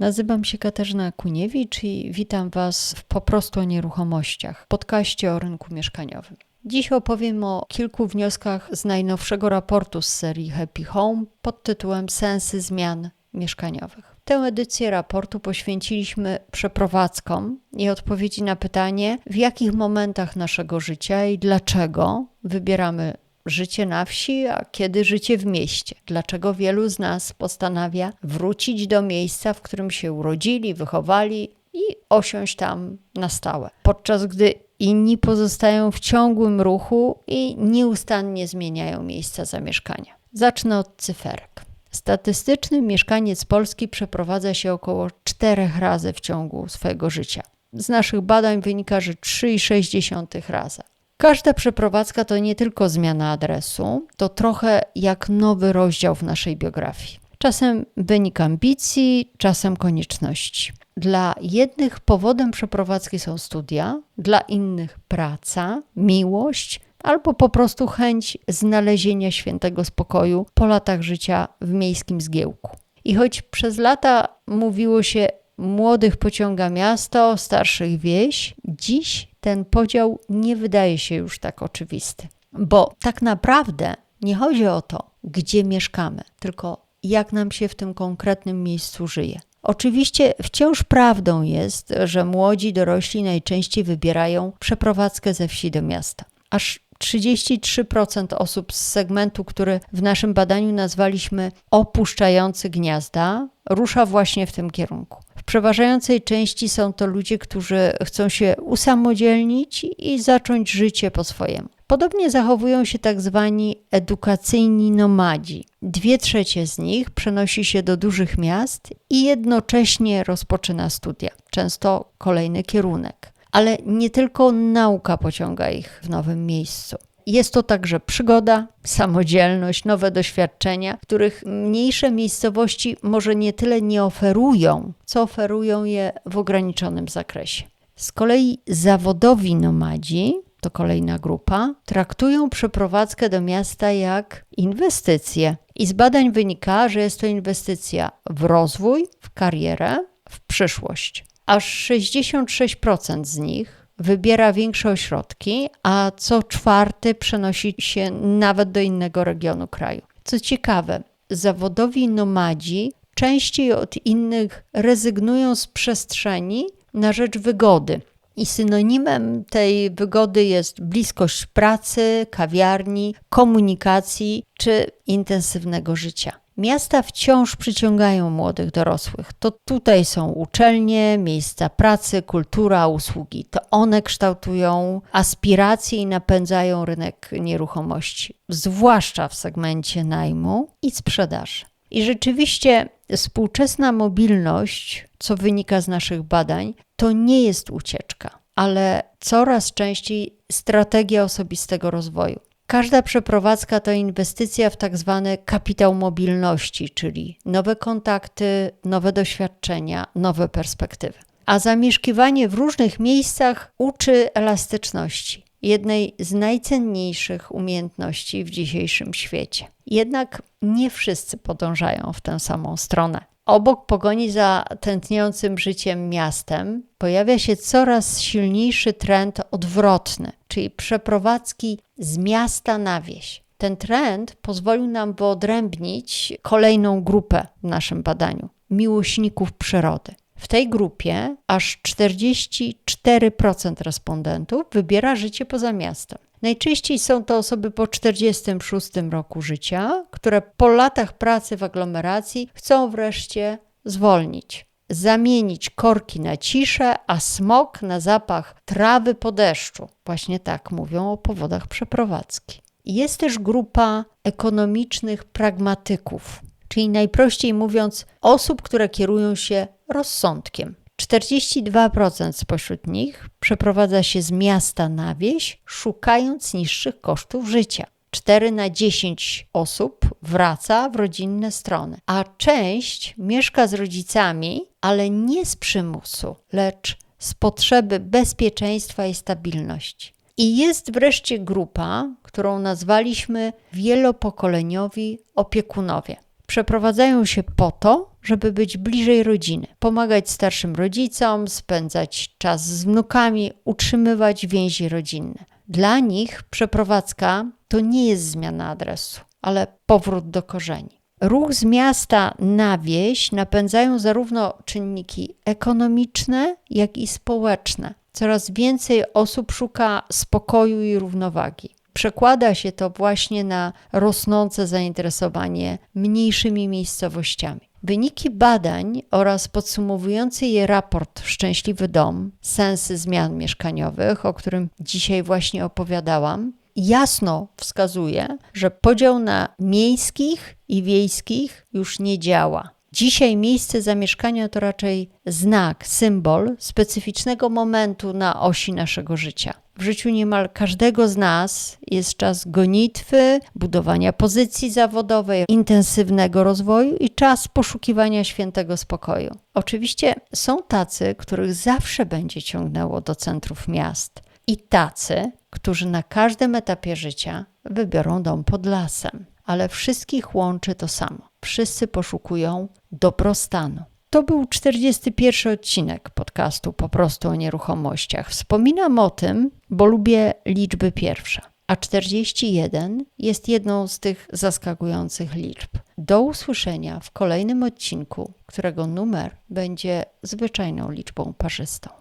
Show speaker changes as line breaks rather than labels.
Nazywam się Katarzyna Kuniewicz i witam Was w Po prostu o nieruchomościach, podcaście o rynku mieszkaniowym. Dziś opowiem o kilku wnioskach z najnowszego raportu z serii Happy Home pod tytułem Sensy zmian mieszkaniowych. Tę edycję raportu poświęciliśmy przeprowadzkom i odpowiedzi na pytanie, w jakich momentach naszego życia i dlaczego wybieramy życie na wsi, a kiedy życie w mieście. Dlaczego wielu z nas postanawia wrócić do miejsca, w którym się urodzili, wychowali i osiąść tam na stałe, podczas gdy inni pozostają w ciągłym ruchu i nieustannie zmieniają miejsca zamieszkania. Zacznę od cyferek. Statystyczny mieszkaniec Polski przeprowadza się około czterech razy w ciągu swojego życia. Z naszych badań wynika, że 3,6 razy. Każda przeprowadzka to nie tylko zmiana adresu, to trochę jak nowy rozdział w naszej biografii. Czasem wynik ambicji, czasem konieczności. Dla jednych powodem przeprowadzki są studia, dla innych praca, miłość albo po prostu chęć znalezienia świętego spokoju po latach życia w miejskim zgiełku. I choć przez lata mówiło się młodych pociąga miasto, starszych wieś, dziś ten podział nie wydaje się już tak oczywisty. Bo tak naprawdę nie chodzi o to, gdzie mieszkamy, tylko jak nam się w tym konkretnym miejscu żyje. Oczywiście wciąż prawdą jest, że młodzi dorośli najczęściej wybierają przeprowadzkę ze wsi do miasta. Aż 33% osób z segmentu, który w naszym badaniu nazwaliśmy opuszczający gniazda, rusza właśnie w tym kierunku. Przeważającej części są to ludzie, którzy chcą się usamodzielnić i zacząć życie po swojemu. Podobnie zachowują się tak zwani edukacyjni nomadzi. Dwie trzecie z nich przenosi się do dużych miast i jednocześnie rozpoczyna studia, często kolejny kierunek. Ale nie tylko nauka pociąga ich w nowym miejscu. Jest to także przygoda, samodzielność, nowe doświadczenia, których mniejsze miejscowości może nie tyle nie oferują, co oferują je w ograniczonym zakresie. Z kolei zawodowi nomadzi, to kolejna grupa, traktują przeprowadzkę do miasta jak inwestycję. I z badań wynika, że jest to inwestycja w rozwój, w karierę, w przyszłość. Aż 66% z nich wybiera większe ośrodki, a co czwarty przenosi się nawet do innego regionu kraju. Co ciekawe, zawodowi nomadzi częściej od innych rezygnują z przestrzeni na rzecz wygody. I synonimem tej wygody jest bliskość pracy, kawiarni, komunikacji czy intensywnego życia. Miasta wciąż przyciągają młodych dorosłych. To tutaj są uczelnie, miejsca pracy, kultura, usługi. To one kształtują aspiracje i napędzają rynek nieruchomości, zwłaszcza w segmencie najmu i sprzedaży. I rzeczywiście współczesna mobilność, co wynika z naszych badań, to nie jest ucieczka, ale coraz częściej strategia osobistego rozwoju. Każda przeprowadzka to inwestycja w tak zwany kapitał mobilności, czyli nowe kontakty, nowe doświadczenia, nowe perspektywy. A zamieszkiwanie w różnych miejscach uczy elastyczności, jednej z najcenniejszych umiejętności w dzisiejszym świecie. Jednak nie wszyscy podążają w tę samą stronę. Obok pogoni za tętniącym życiem miastem pojawia się coraz silniejszy trend odwrotny, czyli przeprowadzki z miasta na wieś. Ten trend pozwolił nam wyodrębnić kolejną grupę w naszym badaniu miłośników przyrody. W tej grupie aż 44% respondentów wybiera życie poza miastem. Najczęściej są to osoby po 46 roku życia, które po latach pracy w aglomeracji chcą wreszcie zwolnić. Zamienić korki na ciszę, a smok na zapach trawy po deszczu. Właśnie tak mówią o powodach przeprowadzki. Jest też grupa ekonomicznych pragmatyków, czyli najprościej mówiąc, osób, które kierują się rozsądkiem. 42% spośród nich przeprowadza się z miasta na wieś, szukając niższych kosztów życia. 4 na 10 osób wraca w rodzinne strony, a część mieszka z rodzicami, ale nie z przymusu, lecz z potrzeby bezpieczeństwa i stabilności. I jest wreszcie grupa, którą nazwaliśmy wielopokoleniowi opiekunowie. Przeprowadzają się po to, żeby być bliżej rodziny, pomagać starszym rodzicom, spędzać czas z wnukami, utrzymywać więzi rodzinne. Dla nich przeprowadzka to nie jest zmiana adresu, ale powrót do korzeni. Ruch z miasta na wieś napędzają zarówno czynniki ekonomiczne, jak i społeczne. Coraz więcej osób szuka spokoju i równowagi. Przekłada się to właśnie na rosnące zainteresowanie mniejszymi miejscowościami. Wyniki badań oraz podsumowujący je raport Szczęśliwy Dom, sensy zmian mieszkaniowych, o którym dzisiaj właśnie opowiadałam, jasno wskazuje, że podział na miejskich i wiejskich już nie działa. Dzisiaj miejsce zamieszkania to raczej znak, symbol specyficznego momentu na osi naszego życia. W życiu niemal każdego z nas jest czas gonitwy, budowania pozycji zawodowej, intensywnego rozwoju i czas poszukiwania świętego spokoju. Oczywiście są tacy, których zawsze będzie ciągnęło do centrów miast, i tacy, którzy na każdym etapie życia wybiorą dom pod lasem. Ale wszystkich łączy to samo. Wszyscy poszukują dobrostanu. To był 41 odcinek podcastu Po prostu o nieruchomościach. Wspominam o tym, bo lubię liczby pierwsze, a 41 jest jedną z tych zaskakujących liczb. Do usłyszenia w kolejnym odcinku, którego numer będzie zwyczajną liczbą parzystą.